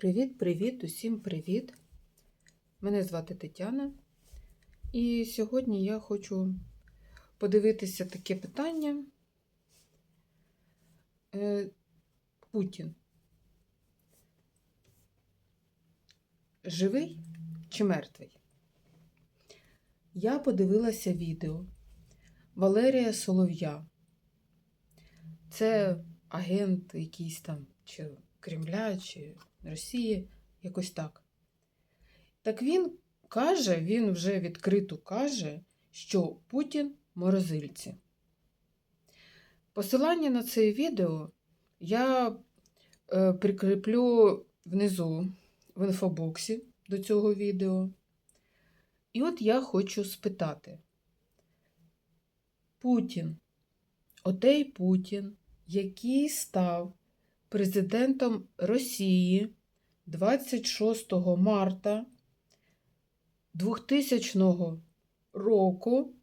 Привіт-привіт, усім привіт! Мене звати Тетяна. І сьогодні я хочу подивитися таке питання. Е, Путін. Живий чи мертвий? Я подивилася відео Валерія Солов'я. Це агент якийсь там, чи Кремля, чи Росії, якось так. Так він каже, він вже відкрито каже, що Путін морозильці. Посилання на це відео я е, прикріплю внизу в інфобоксі до цього відео. І от я хочу спитати: Путін, отей Путін, який став президентом Росії 26 марта 2000 року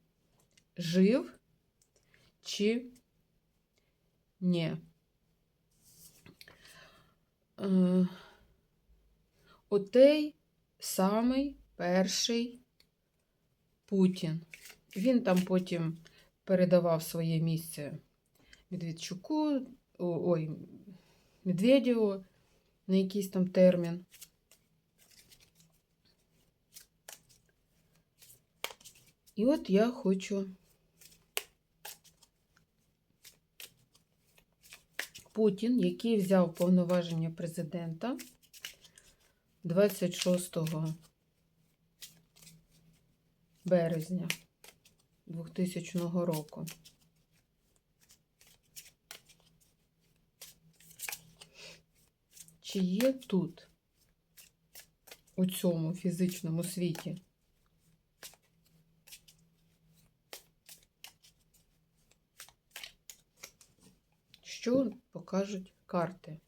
жив чи ні? Е, Отей самий перший Путін. Він там потім передавав своє місце Медведчуку, ой, Медведєву на якийсь там термін. І от я хочу Путін, який взяв повноваження президента 26 березня 2000 року. Чи є тут, у цьому фізичному світі, що покажуть карти?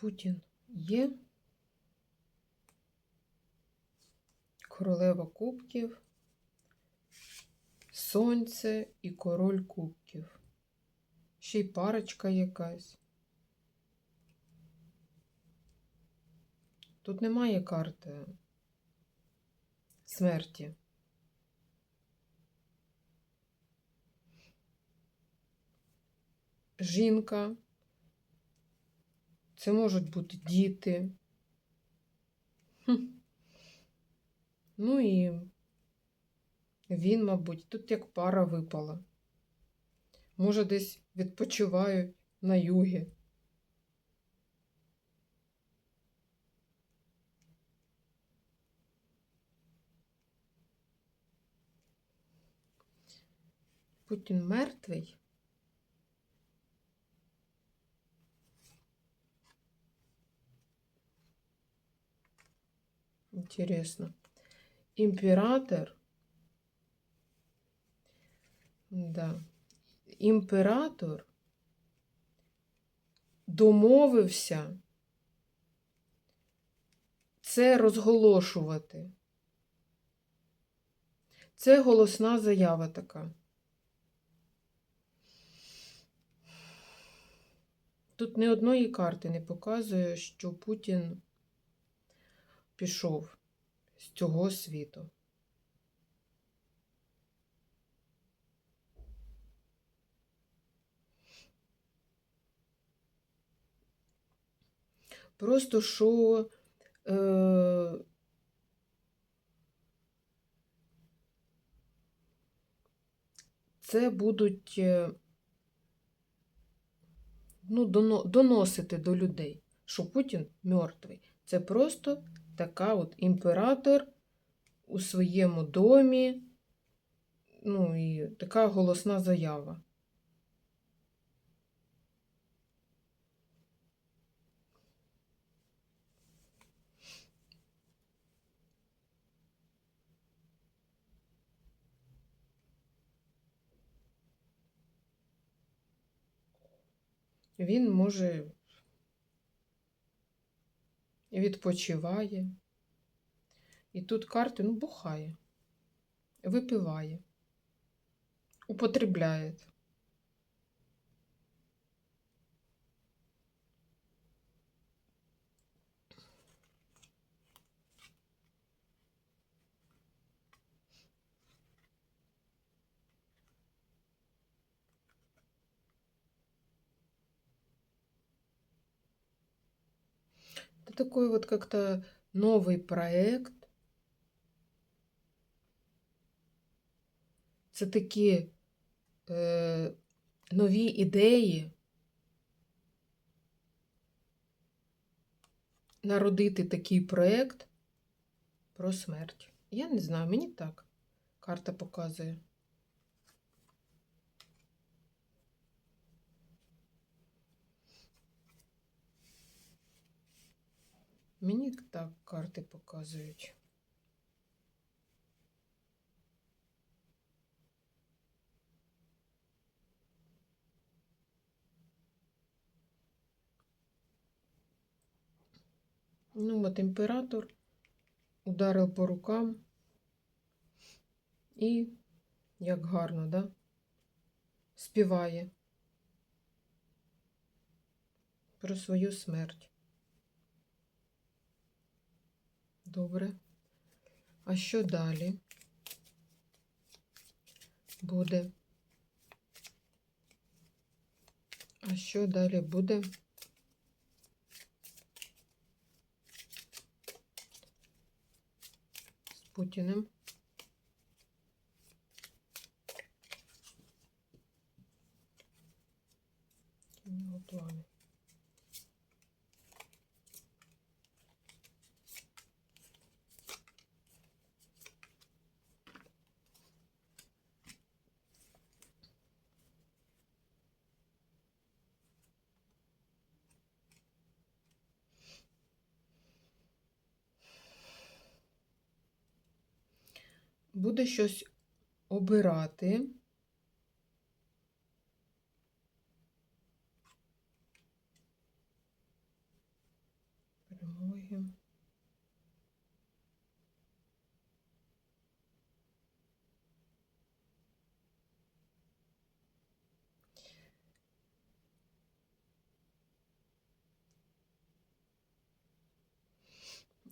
Путін є. Королева кубків, сонце і король кубків. Ще й парочка якась. Тут немає карти смерті. Жінка. Це можуть бути діти. Хм. Ну і він, мабуть, тут як пара випала. Може, десь відпочивають на югі. Путін мертвий. Интересно. Імператор. Да. Імператор домовився це розголошувати. Це голосна заява така. Тут ні одної карти не показує, що Путін пішов з цього світу. Просто що е, це будуть е, ну, доносити до людей, що Путін мертвий. Це просто така от імператор у своєму домі, ну і така голосна заява. Він може відпочиває. І тут карти, ну, бухає, випиває, употребляє. Такой вот как-то новый проект. Це такі е, нові ідеї. Народити такий проект про смерть. Я не знаю, мені так карта показує. Мені так карти показують. Ну, от імператор ударив по рукам. І, як гарно, да? Співає про свою смерть. Добре. А що далі буде? А що далі буде? З Путіним? Які в нього плани? Буде щось обирати. Перемоги.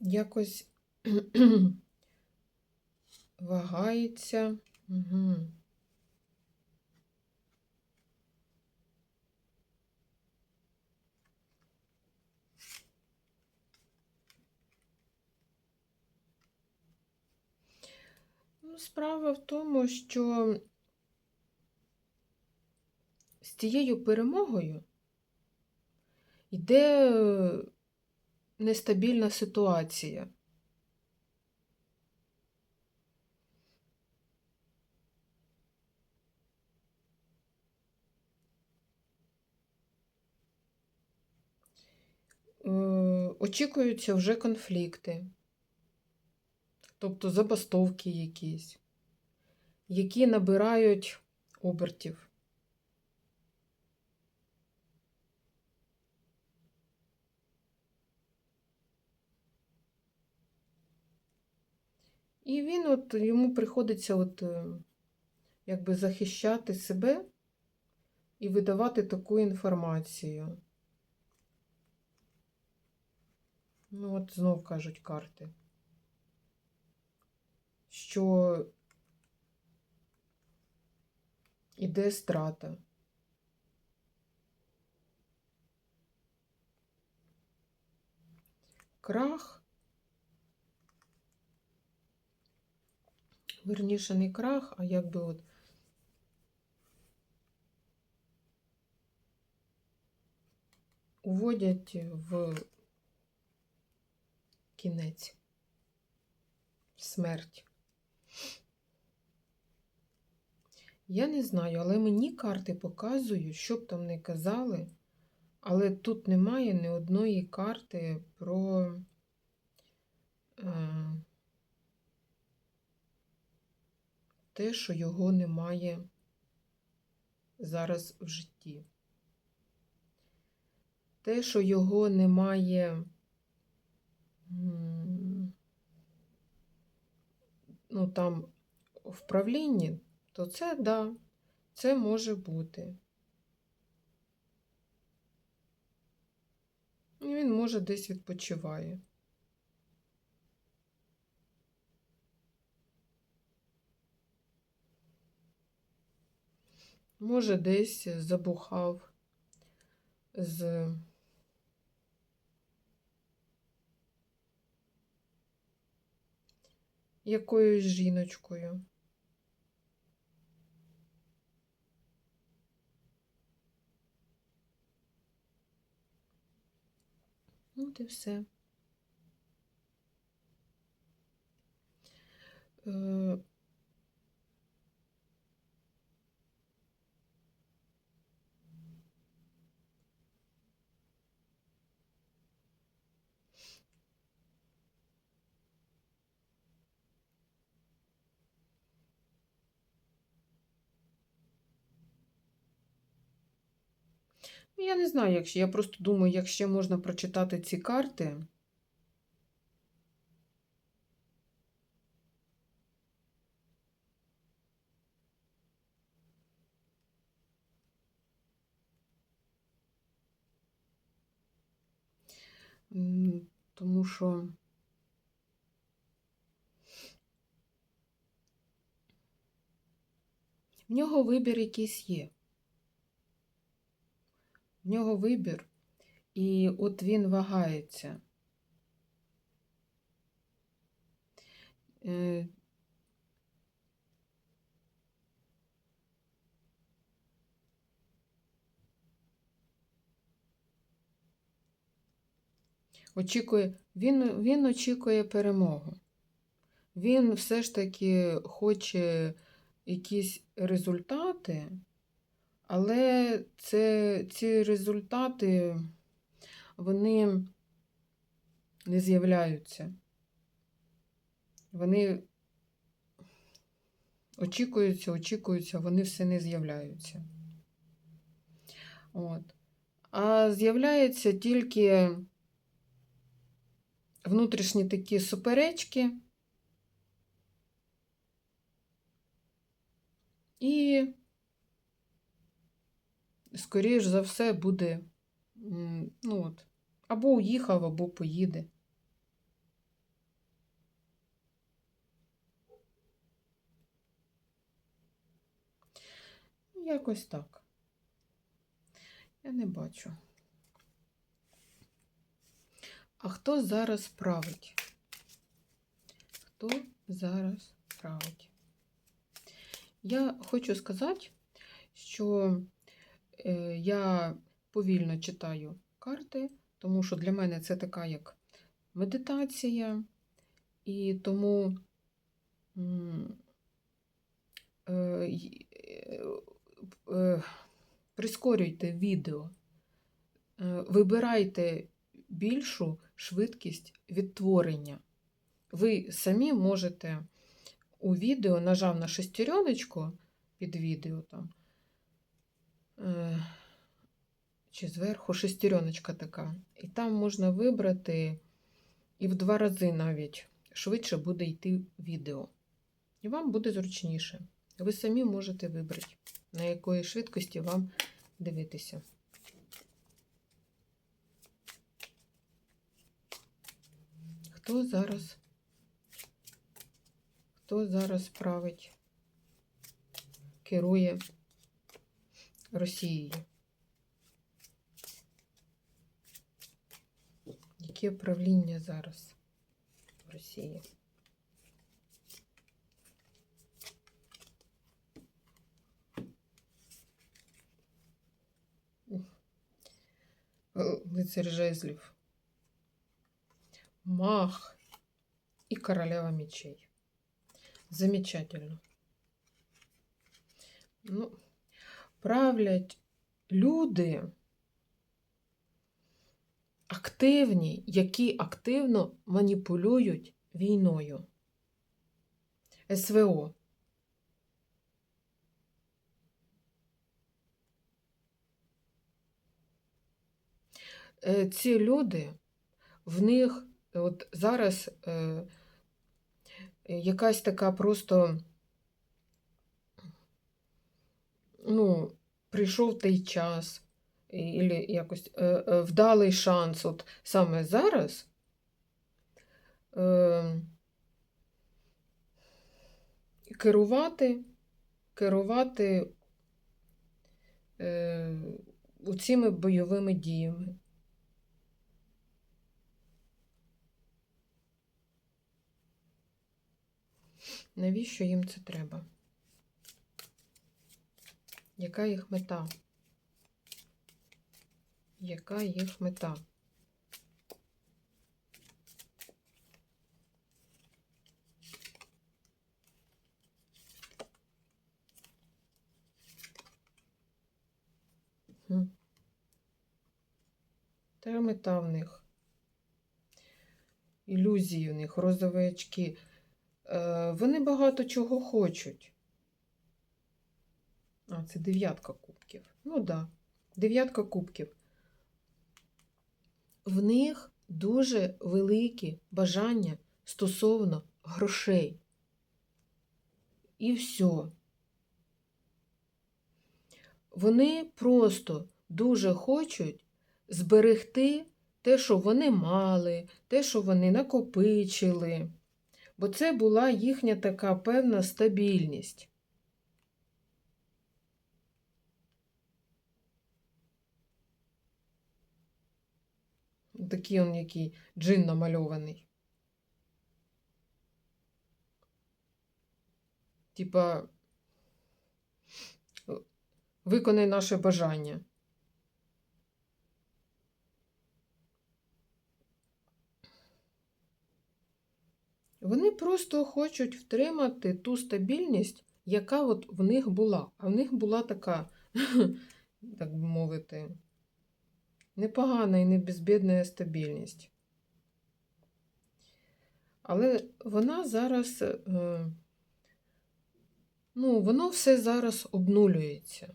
Якось вагається. Угу. Ну, справа в тому, що з цією перемогою йде нестабільна ситуація. Е, очікуються вже конфлікти, тобто забастовки якісь, які набирають обертів. І він от йому приходиться от, е, якби захищати себе і видавати таку інформацію. Ну, от знов кажуть карти, що іде страта. Крах. Верніше не крах, а якби от уводять в кінець, смерть. Я не знаю, але мені карти показують, що б там не казали, але тут немає ні одної карти про е, те, що його немає зараз в житті. те, що його немає. Ну, там в правлінні, то це да, це може бути. І він може десь відпочиває. Може, десь забухав з якоюсь жіночкою. От і все. Я не знаю, як. Я просто думаю, як ще можна прочитати ці карти. Тому що в нього вибір якийсь є. В нього вибір, і от він вагається. Е, Очікує, він, він очікує перемогу. Він все ж таки хоче якісь результати, але це, ці результати, вони не з'являються. Вони очікуються, очікуються, вони все не з'являються. От. А з'являється тільки внутрішні такі суперечки. І, скоріш за все, буде, ну от, або уїхав, або поїде. Якось так. Я не бачу. А хто зараз править? Хто зараз править? Я хочу сказати, що я повільно читаю карти, тому що для мене це така як медитація, і тому е, е, е, прискорюйте відео, е, вибирайте більшу швидкість відтворення. Ви самі можете у відео, нажав на шестереночку під відео там, е, чи зверху шестереночка така, і там можна вибрати і в два рази навіть швидше буде йти відео. І вам буде зручніше. Ви самі можете вибрати, на якої швидкості вам дивитися. Хто зараз? Хто зараз править, керує Росією? Яке правління зараз в Росії? Е, Лицарь жезлів. Мах и королева мечей. Замечательно. Ну, правлять люди активні, які активно маніпулюють війною. СВО. е, ці люди, в них от зараз е, якась така просто, ну, прийшов той час, і- якось е, е, вдалий шанс. От саме зараз. Е, керувати, керувати е, цими бойовими діями. Навіщо їм це треба? Яка їх мета? Яка їх мета? Та мета в них. Ілюзії в них, розові очки. Е, вони багато чого хочуть. А, це дев'ятка кубків. Ну так, да. дев'ятка кубків. В них дуже великі бажання стосовно грошей. І все. Вони просто дуже хочуть зберегти те, що вони мали, те, що вони накопичили. Бо це була їхня така певна стабільність. Такий он який джин намальований. Типа, виконай наше бажання. Вони просто хочуть втримати ту стабільність, яка от в них була. А в них була така, так би мовити, непогана і не безбідна стабільність. Але вона зараз, е, ну, воно все зараз обнулюється.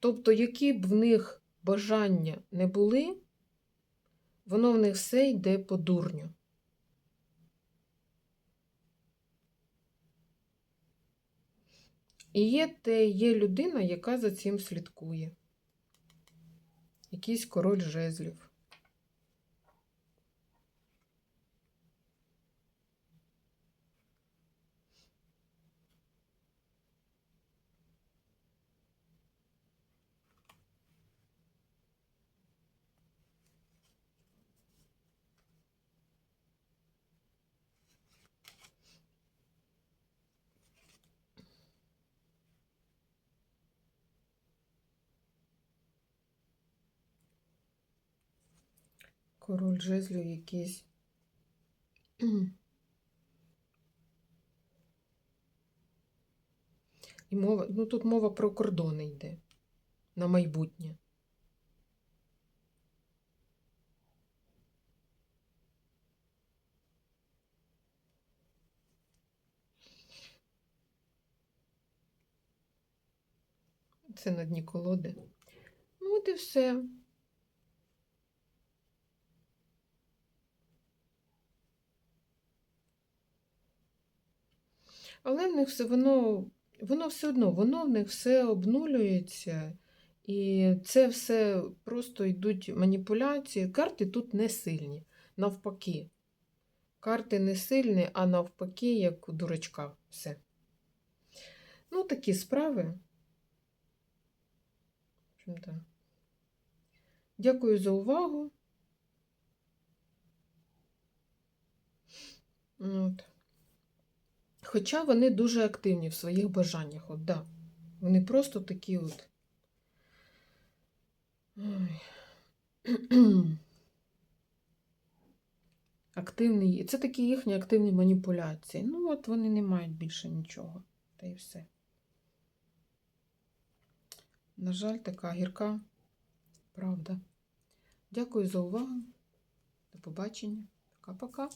Тобто, які б в них бажання не були, воно в них все йде по дурню. І є те, є людина, яка за цим слідкує. Якийсь король жезлів. Король жезлів якийсь. І мова, ну тут мова про кордони йде на майбутнє. Це на дні колоди. Ну, от і все. Але в них все воно, воно все одно, воно в них все обнулюється. І це все просто йдуть маніпуляції. Карти тут не сильні. Навпаки. Карти не сильні, а навпаки, як у дурачка. Все. Ну, такі справи. Дякую за увагу. От. Хоча вони дуже активні в своїх бажаннях, от, да. Вони просто такі от. Ой. Активні. Це такі їхні активні маніпуляції. Ну, от вони не мають більше нічого. Та й все. На жаль, така гірка правда. Дякую за увагу. До побачення. Пока-пока.